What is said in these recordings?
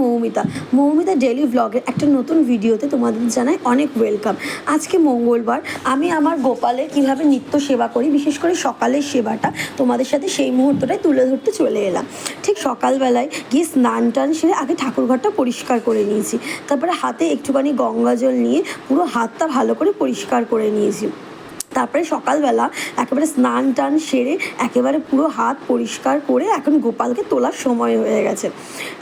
Moumita. Moumita daily ব্লগের একটা নতুন ভিডিওতে তোমাদের জানাই অনেক ওয়েলকাম আজকে মঙ্গলবার, আমি আমার গোপালের কীভাবে নিত্য সেবা করি, বিশেষ করে সকালের সেবাটা তোমাদের সাথে সেই মুহূর্তটাই তুলে ধরতে চলে এলাম। ঠিক সকালবেলায় গিয়ে স্নান টান সেরে আগে ঠাকুরঘরটা পরিষ্কার করে নিয়েছি। তারপরে হাতে একটুখানি গঙ্গা জল নিয়ে পুরো হাতটা ভালো করে পরিষ্কার করে নিয়েছি। তারপরে সকালবেলা একেবারে স্নান টান সেরে একেবারে পুরো হাত পরিষ্কার করে এখন গোপালকে তোলার সময় হয়ে গেছে।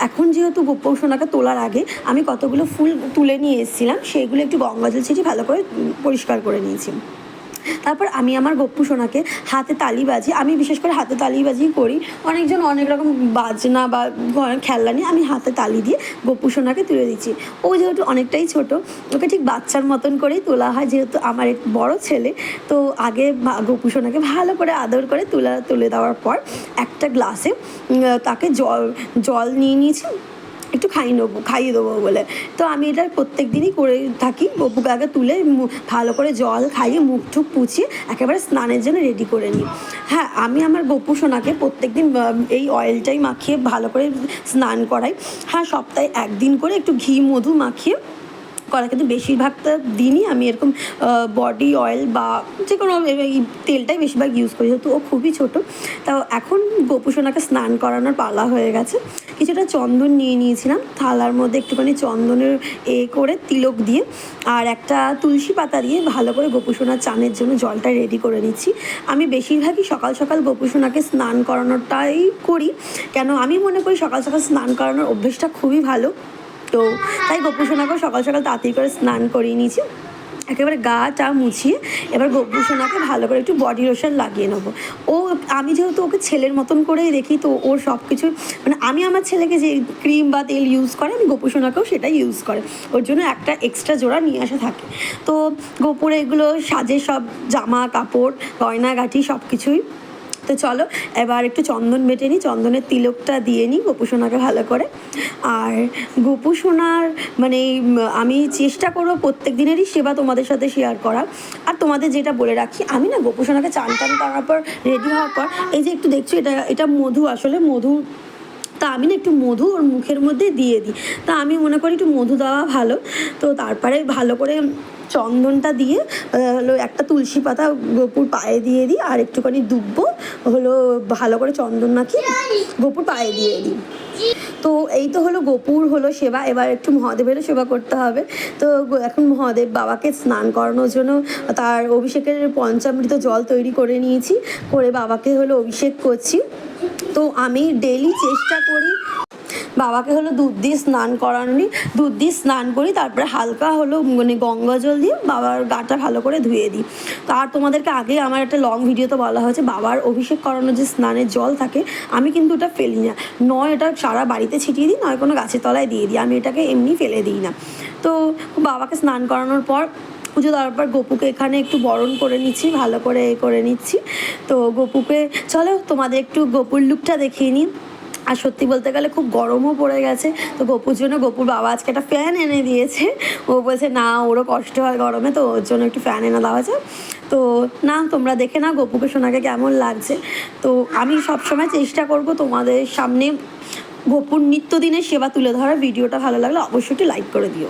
এখন যেহেতু গোপাল সোনাকে তোলার আগে আমি কতগুলো ফুল তুলে নিয়ে এসেছিলাম সেইগুলো একটু গঙ্গাজল ছিটিয়ে ভালো করে পরিষ্কার করে নিয়েছি। তারপর আমি আমার গপ্পু সোনাকে হাতে তালি বাজি আমি বিশেষ করে হাতে তালি বাজি করি। অনেকজন অনেক রকম বাজনা বা খেলনা নিয়ে আমি হাতে তালি দিয়ে গপ্পু সোনাকে তুলে দিচ্ছি। ও যেহেতু অনেকটাই ছোট, ওকে ঠিক বাচ্চার মতন করেই তোলা হয়। যেহেতু আমার এক বড় ছেলে, তো আগে গপ্পু সোনাকে ভালো করে আদর করে তুলা, তুলে দেওয়ার পর একটা গ্লাসে তাকে জল জল নিয়ে নিয়েছি। একটু খাইয়ে নেব, খাইয়ে দেবো বলে। তো আমি এটা প্রত্যেক দিনই করে থাকি, বপুকে আগে তুলে ভালো করে জল খাইয়ে মুখ টুক পুছিয়ে একেবারে স্নানের জন্য রেডি করে নিই। হ্যাঁ আমি আমার বপু সোনাকে প্রত্যেক দিন এই অয়েলটাই মাখিয়ে ভালো করে স্নান করাই। হ্যাঁ সপ্তাহে একদিন করে একটু ঘি মধু মাখিয়ে করা কিন্তু বেশিরভাগটা দিনই আমি এরকম বডি অয়েল বা যে কোনো তেলটাই বেশিরভাগ ইউজ করি, যেহেতু ও খুবই ছোট। তাও এখন গোপুসোনাকে স্নান করানোর পালা হয়ে গেছে। কিছুটা চন্দন নিয়ে নিয়েছিলাম, থালার মধ্যে একটুখানি চন্দনের এ করে তিলক দিয়ে আর একটা তুলসী পাতা দিয়ে ভালো করে গোপুসোনার চানের জন্য জলটা রেডি করে নিচ্ছি। আমি বেশিরভাগই সকাল সকাল গোপুসোনাকে স্নান করানোটাই করি। কেন আমি মনে করি সকাল সকাল স্নান করানোর অভ্যেসটা খুবই ভালো। তো তাই গপু সোনাকেও সকাল সকাল তাড়াতাড়ি করে স্নান করিয়ে নিয়েছি। একেবারে গা টা মুছিয়ে এবার গপু সোনাকে ভালো করে একটু বডি লোশন লাগিয়ে নেব। ও আমি যেহেতু ওকে ছেলের মতন করেই দেখি, তো ওর সব কিছু মানে আমি আমার ছেলেকে যে ক্রিম বা তেল ইউজ করে, আমি গপু সোনাকেও সেটাই ইউজ করে। ওর জন্য একটা এক্সট্রা জোড়া নিয়ে আসা থাকে। তো গোপুরে এগুলো সাজে সব জামা কাপড় গয়নাগাঠি সব কিছুই তো চলো, এবার একটু চন্দন বেটে নিই, চন্দনের তিলকটা দিয়ে নিই, গোপু সোনাকে ভালো করে। আর গোপু সোনার মানে আমি চেষ্টা করব প্রত্যেক দিনেরই সেবা তোমাদের সাথে শেয়ার করা আর তোমাদের যেটা বলে রাখি, আমি না গোপু সোনাকে চান টান করার পর রেডি হওয়ার পর, এই যে একটু দেখছ, এটা এটা মধু, আসলে মধু, তা আমি না একটু মধু ওর মুখের মধ্যে দিয়ে দিই। তা আমি মনে করি একটু মধু দেওয়া ভালো। তো তারপরে ভালো করে চন্দনটা দিয়ে হলো একটা তুলসী পাতা গোপুর পায়ে দিয়ে দিই, আর একটুখানি দুব্ব, হলো ভালো করে চন্দন নাকি গোপুর পায়ে দিয়ে দিই। তো এই তো হলো গোপুর হলো সেবা, এবার একটু মহাদেবেরও সেবা করতে হবে। তো এখন মহাদেব বাবাকে স্নান করানোর জন্য তার অভিষেকের পঞ্চামৃত জল তৈরি করে নিয়েছি, করে বাবাকে হলো অভিষেক করছি। তো আমি ডেলি চেষ্টা করি বাবাকে হলো দুধ দিয়ে স্নান করানোরই দুধ দিয়ে স্নান করি, তারপরে হালকা হলো মানে গঙ্গা জল দিয়ে বাবার গাটা ভালো করে ধুয়ে দিই। তো আর তোমাদেরকে আগে আমার একটা লং ভিডিওতে বলা হয়েছে, বাবার অভিষেক করানোর যে স্নানের জল থাকে, আমি কিন্তু ওটা ফেলি না। নয় এটা সারা বাড়িতে ছিটিয়ে দিই, নয় কোনো গাছের তলায় দিয়ে দিই, আমি এটাকে এমনি ফেলে দিই না। তো বাবাকে স্নান করানোর পর পুজো দেওয়ার পর গোপুকে এখানে একটু বরণ করে নিচ্ছি, ভালো করে করে নিচ্ছি। তো গোপুকে, চলো তোমাদের একটু গোপুর লুকটা দেখিয়ে নিই। আর সত্যি বলতে গেলে খুব গরমও পড়ে গেছে। তো গপুর জন্য গপুর বাবা আজকে একটা ফ্যান এনে দিয়েছে। ও বলছে, না, ওরও কষ্ট হয় গরমে, তো ওর জন্য একটু ফ্যান এনে দেওয়া হয়েছে তো না, তোমরা দেখে না গপুকে শোনাকে কেমন লাগছে। তো আমি সবসময় চেষ্টা করব তোমাদের সামনে গোপুর নিত্যদিনের সেবা তুলে ধরার। ভিডিওটা ভালো লাগলে অবশ্যই লাইক করে দিও।